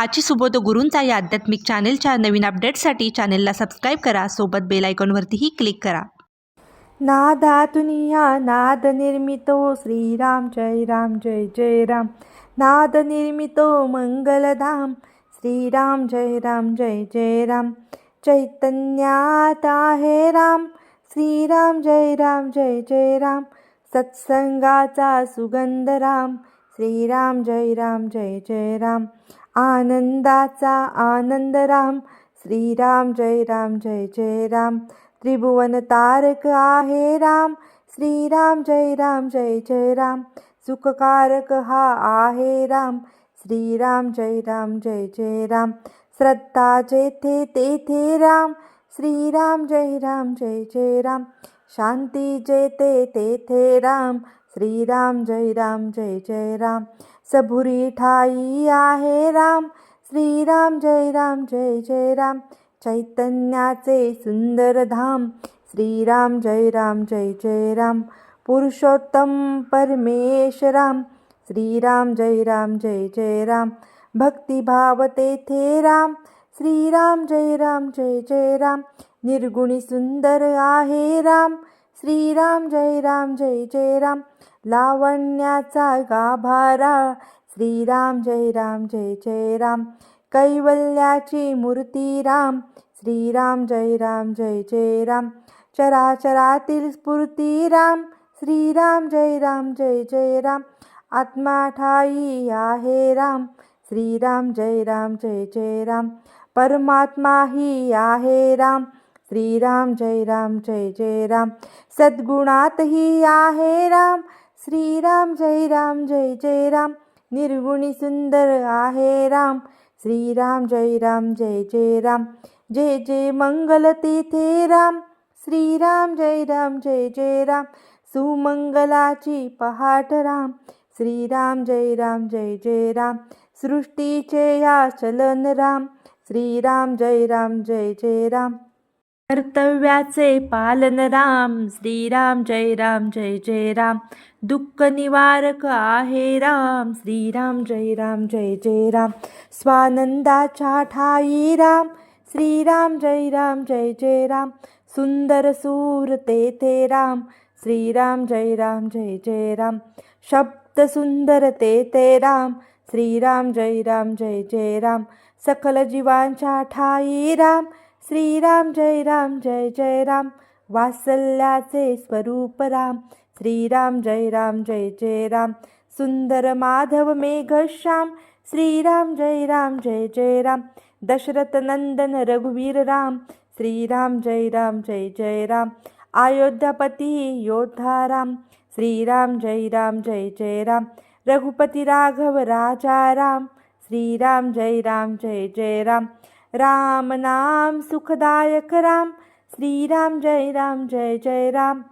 आजची सुबोध गुरूंचा या आध्यात्मिक चॅनेलच्या नवीन अपडेटसाठी चॅनेलला सबस्क्राईब करा. सोबत बेल आयकॉनवरतीही क्लिक करा. नादातुनिया नाद निर्मितो. श्रीराम जय राम जय जय राम. नाद निर्मितो मंगलधाम. श्रीराम जय राम जय जय राम. चैतन्यात आहे राम. श्रीराम जय राम जय जय राम. सत्संगाचा सुगंध राम. श्रीराम जय राम जय जय राम. आनंदाचा आनंद राम. श्रीराम जय राम जय जय राम. त्रिभुवन तारक आहे राम. श्रीराम जय राम जय जय राम. सुखकारक हा आहे राम. श्रीराम जय राम जय जय राम. श्रद्धा जेथे तेथे राम. श्रीराम जय राम जय जय राम. शांती जेथे तेथे राम. श्रीराम जय राम जय जय राम. सबुरी ठाई आहे राम. श्रीराम जय राम जय जय राम. चैतन्याचे सुंदर धाम. श्रीराम जय राम जय जय राम. पुरुषोत्तम परमेश राम श्रीराम जय राम जय जय राम. भक्तिभाव तेथे राम. श्रीराम जय राम जय जय राम. निर्गुणी सुंदर आहे राम. श्रीराम जय राम जय जय राम. लावण्याचा गाभारा. श्रीराम जय राम जय जय राम. कैवल्याची मूर्ती राम. श्रीराम जय राम जय जय राम. चराचरातील स्फूर्ती राम. श्रीराम जय राम जय जय राम. आत्मा ठाई आहे राम. श्रीराम जय राम जय जय राम. परमात्मा ही आहे राम. श्रीराम जय राम जय जय राम. सद्गुणातही आहे राम. श्रीराम जय राम जय जय राम. निर्गुणी सुंदर आहे राम. श्रीराम जय राम जय जय राम. जय जय मंगल तेथे राम. श्रीराम जय राम जय जय राम. सुमंगलाची पहाट राम. श्रीराम जय राम जय जय राम. सृष्टीचे या चलन राम. श्रीराम जय राम जय जय राम. कर्तव्याचे पालन राम श्रीराम जय राम जय जय राम. दुःख निवारक आहे राम श्रीराम जय राम जय जय राम. स्वानंदाच्या ठाई राम श्रीराम जय राम जय जय राम. सुंदर सूर तेथे राम श्रीराम जय राम जय जय राम. शब्द सुंदर तेथे राम श्रीराम जय राम जय जय राम. सकल जीवांच्या ठाई राम श्रीराम जय राम जय जय राम. वासल्याचे स्वरूप राम. श्रीराम जय राम जय जय राम. सुंदर माधव मेघश्याम श्रीराम जय राम जय जय राम. दशरथ नंदन रघुवीर राम. श्रीराम जय राम जय जय राम. अयोध्यापती योद्धा राम. श्रीराम जय राम जय जय राम. रघुपती राघव राजा राम. श्रीराम जय राम जय जय राम. राम नाम सुखदायक राम श्रीराम जय राम जय जय राम।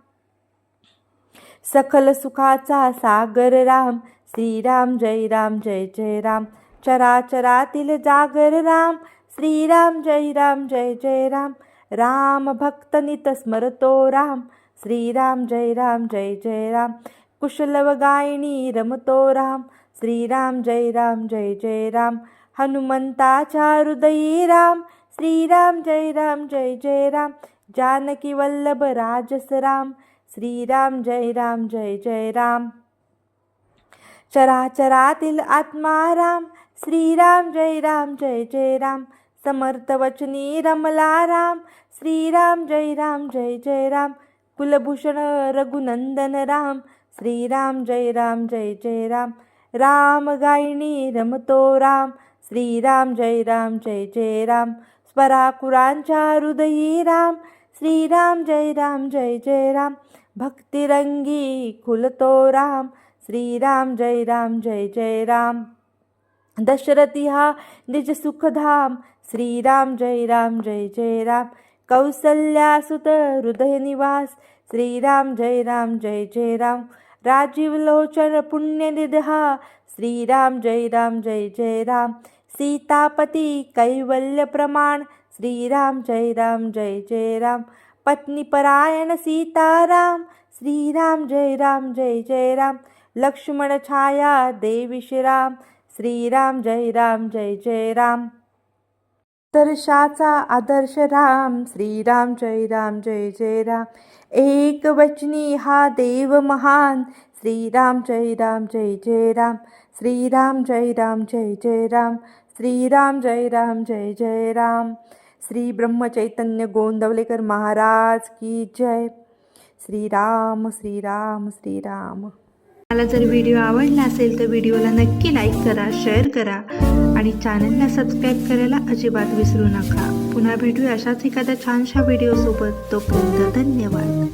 सकल सुखाचा सागर राम श्रीराम जय राम जय जय राम। चराचरातील जागर राम श्रीराम जय राम जय जय राम। राम भक्त नित स्मरतो राम श्रीराम जय राम जय जय राम। कुशलव गायणी रमतो राम श्रीराम जय राम जय जय राम। हनुमंताच्या हृदयी राम श्रीराम जय राम जय जय राम जानकी वल्लभ राजस राम श्रीराम जय राम जय जय राम। चराचरातील आत्मा राम श्रीराम जय राम जय जय राम समर्थ वचनी रमला राम श्रीराम जय राम जय जय राम कुलभूषण रघुनंदन राम श्रीराम जय राम जय जय राम राम गायणी रमतो राम श्रीराम जय राम जय जय राम. स्वराकुरांच्या हृदयी राम. श्रीराम जय राम जय जय राम. भक्तिरंगी खुलतो राम. श्रीराम जय राम जय जय राम. दशरथी हा निज सुखधाम. श्रीराम जय राम जय जय राम. कौसल्यासुत हृदय निवास. श्रीराम जय राम जय जय राम. राजीव लोचन पुण्यनिधा श्रीराम जय राम जय जय राम। सीतापती कैवल्य प्रमाण श्रीराम जय राम जय जय राम। पत्नीपरायण सीताराम। श्रीराम जय राम जय जय राम। लक्ष्मण छाया देवी श्रीराम श्रीराम जय राम जय जय राम दर्शाचा आदर्श राम श्रीराम जय राम जय जय राम एक वचनी हा देव महान श्रीराम जय राम जय जय राम श्रीराम जय राम जय जय राम श्रीराम जय राम जय जय राम श्री ब्रह्मचैतन्य गोंदवलेकर महाराज की जय. श्रीराम श्रीराम श्रीराम. मला जर व्हिडिओ आवडला असेल तर व्हिडिओला नक्की लाईक करा शेअर करा आणि चॅनलला सबस्क्राईब करायला अजिबात विसरू नका. पुन्हा भेटूया अशाच एखाद्या छानशा व्हिडिओसोबत तोपर्यंत धन्यवाद.